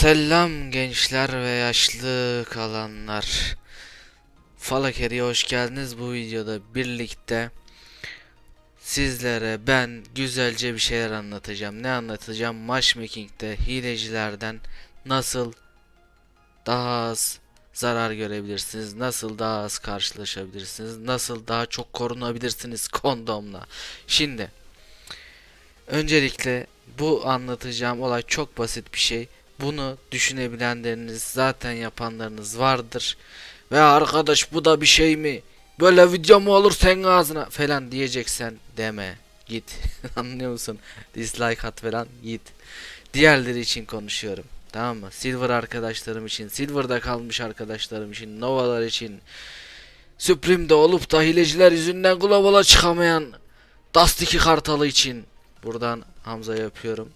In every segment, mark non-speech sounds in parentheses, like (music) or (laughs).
Selam gençler ve yaşlı kalanlar. Falakeri'ye hoş geldiniz. Bu videoda birlikte sizlere ben güzelce bir şeyler anlatacağım. Ne anlatacağım? Matchmaking'de hilecilerden nasıl daha az zarar görebilirsiniz? Nasıl daha az karşılaşabilirsiniz? Nasıl daha çok korunabilirsiniz (laughs) kondomla? Şimdi öncelikle bu anlatacağım olay çok basit bir şey. Bunu düşünebilenleriniz zaten yapanlarınız vardır. Ve arkadaş bu da bir şey mi? Böyle video mu olur sen ağzına falan diyeceksen deme. Git. (laughs) Anlıyor musun? Dislike at falan git. Diğerleri için konuşuyorum. Tamam mı? Silver arkadaşlarım için, Silver'da kalmış arkadaşlarım için, Nova'lar için, Supreme'de olup da hileciler yüzünden Global'a çıkamayan Dust 2 Kartalı için. Buradan Hamza'yı öpüyorum.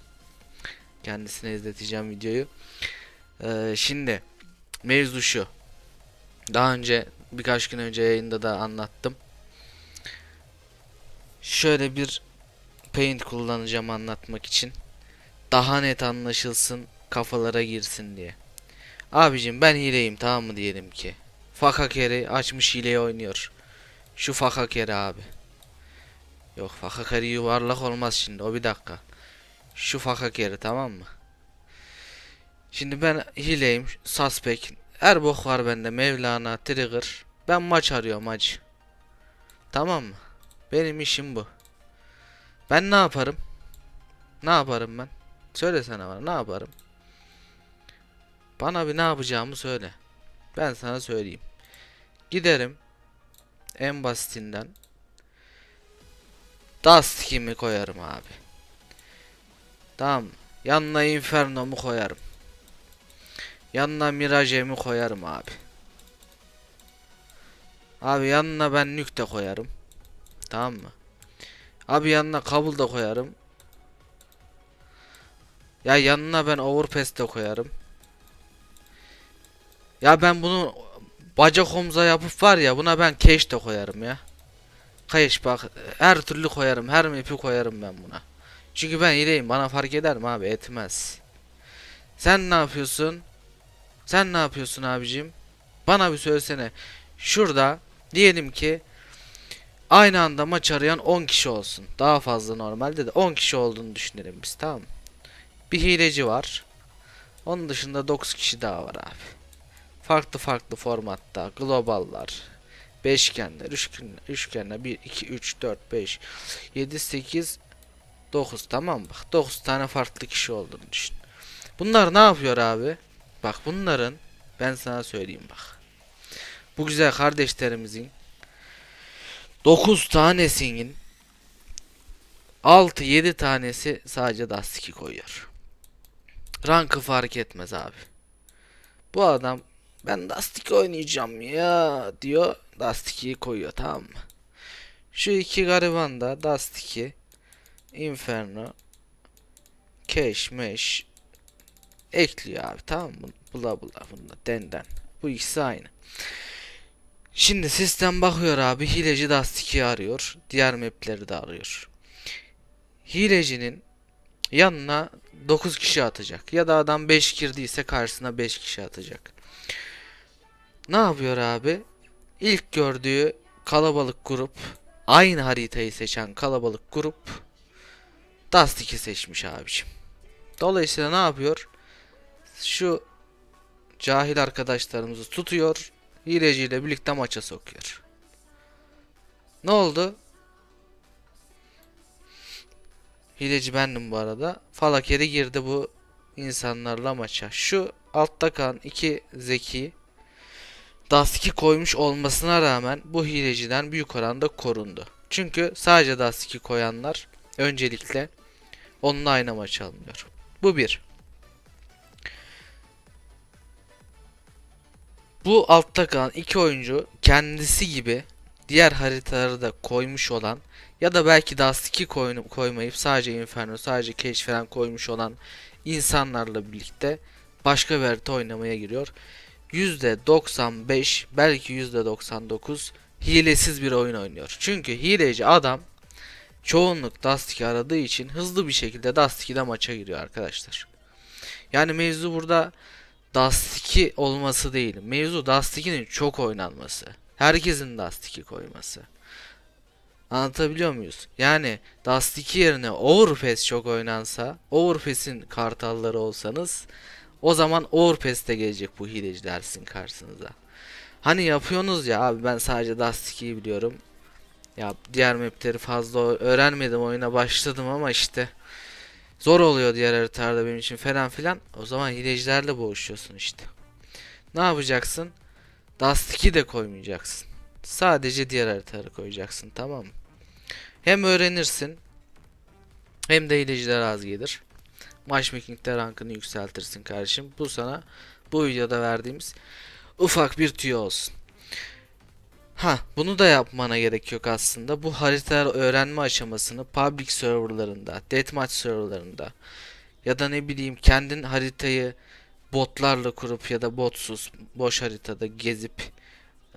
Kendisine izleteceğim videoyu. Ee, şimdi mevzu şu. Daha önce birkaç gün önce yayında da anlattım. Şöyle bir paint kullanacağım anlatmak için. Daha net anlaşılsın, kafalara girsin diye. Abicim ben hileyim tamam mı diyelim ki. Fakakeri açmış hileyi oynuyor. Şu Fakakeri abi. Yok Fakakeri yuvarlak olmaz şimdi o bir dakika. Şu Fakakeri tamam mı? Şimdi ben hileyim, suspect. Her bok var bende. Mevlana, Trigger. Ben maç arıyorum hacı. Tamam mı? Benim işim bu. Ben ne yaparım? Ne yaparım ben? Söylesene bana ne yaparım? Bana bir ne yapacağımı söyle. Ben sana söyleyeyim. Giderim. En basitinden. Dust kimi koyarım abi. Tamam. Yanına Inferno'mu koyarım. Yanına Mirage'mi koyarım abi. Abi yanına ben Nük de koyarım. Tamam mı? Abi yanına Kabul da koyarım. Ya yanına ben Overpass de koyarım. Ya ben bunu bacak omza yapıp var ya buna ben Cash de koyarım ya. Cash bak her türlü koyarım. Her map'i koyarım ben buna. Çünkü ben iyiyim bana fark eder mi abi etmez. Sen ne yapıyorsun? Sen ne yapıyorsun abicim? Bana bir söylesene. Şurada diyelim ki aynı anda maç arayan 10 kişi olsun. Daha fazla normalde de 10 kişi olduğunu düşünelim biz tamam mı? Bir hileci var. Onun dışında 9 kişi daha var abi. Farklı farklı formatta globallar, beşgenler, üçgenler, üçgenler 1 2 3 4 5 7 8 9 tamam? Bak 9 tane farklı kişi olduğunu düşün. Bunlar ne yapıyor abi? Bak bunların ben sana söyleyeyim bak. Bu güzel kardeşlerimizin 9 tanesinin 6-7 tanesi sadece Dust 2 koyuyor. Rankı fark etmez abi. Bu adam ben Dust 2 oynayacağım ya diyor. Dust 2'yi koyuyor tamam mı? Şu iki gariban da Dust 2 Inferno Mesh ekliyor abi tamam mı? Bula bula bunda denden. Bu ikisi aynı. Şimdi sistem bakıyor abi hileci Dust 2'yi arıyor. Diğer mapleri de arıyor. Hilecinin yanına 9 kişi atacak. Ya da adam 5 girdiyse karşısına 5 kişi atacak. Ne yapıyor abi? İlk gördüğü kalabalık grup aynı haritayı seçen kalabalık grup Dust 2 seçmiş abicim. Dolayısıyla ne yapıyor? Şu cahil arkadaşlarımızı tutuyor. Hileciyle birlikte maça sokuyor. Ne oldu? Hileci bendim bu arada. Falakeri girdi bu insanlarla maça. Şu altta kalan iki zeki Dust 2 koymuş olmasına rağmen bu hileciden büyük oranda korundu. Çünkü sadece Dust 2 koyanlar öncelikle onunla aynı maç alınıyor. Bu bir. Bu altta kalan iki oyuncu kendisi gibi diğer haritaları da koymuş olan ya da belki Dust 2 koyunu- koymayıp sadece Inferno, sadece Cage falan koymuş olan insanlarla birlikte başka bir harita oynamaya giriyor. %95 belki %99 hilesiz bir oyun oynuyor. Çünkü hileci adam çoğunluk Dust 2 aradığı için hızlı bir şekilde Dust 2'de maça giriyor arkadaşlar. Yani mevzu burada Dust 2 olması değil. Mevzu Dust 2'nin çok oynanması. Herkesin Dust 2 koyması. Anlatabiliyor muyuz? Yani Dust 2 yerine Overpass çok oynansa, Overpass'in kartalları olsanız o zaman Overpass de gelecek bu hileci dersin karşınıza. Hani yapıyorsunuz ya abi ben sadece Dust 2'yi biliyorum. Ya diğer mapleri fazla öğrenmedim oyuna başladım ama işte zor oluyor diğer haritalarda benim için falan filan. O zaman hilecilerle boğuşuyorsun işte. Ne yapacaksın? Dust 2 de koymayacaksın. Sadece diğer haritaları koyacaksın tamam mı? Hem öğrenirsin hem de hileciler az gelir. Matchmaking'de rankını yükseltirsin kardeşim. Bu sana bu videoda verdiğimiz ufak bir tüyo olsun. Ha, bunu da yapmana gerek yok aslında. Bu haritalar öğrenme aşamasını public serverlarında, deathmatch serverlarında ya da ne bileyim kendin haritayı botlarla kurup ya da botsuz boş haritada gezip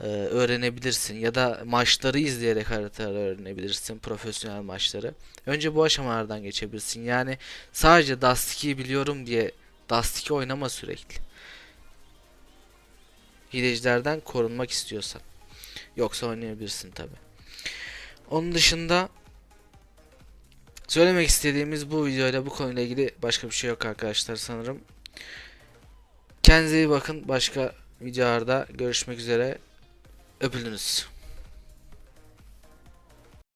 e, öğrenebilirsin ya da maçları izleyerek haritaları öğrenebilirsin profesyonel maçları. Önce bu aşamalardan geçebilirsin. Yani sadece Dust 2'yi biliyorum diye Dust 2 oynama sürekli. Hilecilerden korunmak istiyorsan. Yoksa oynayabilirsin tabi. Onun dışında söylemek istediğimiz bu videoyla bu konuyla ilgili başka bir şey yok arkadaşlar sanırım. Kendinize iyi bakın. Başka videolarda görüşmek üzere. Öpüldünüz.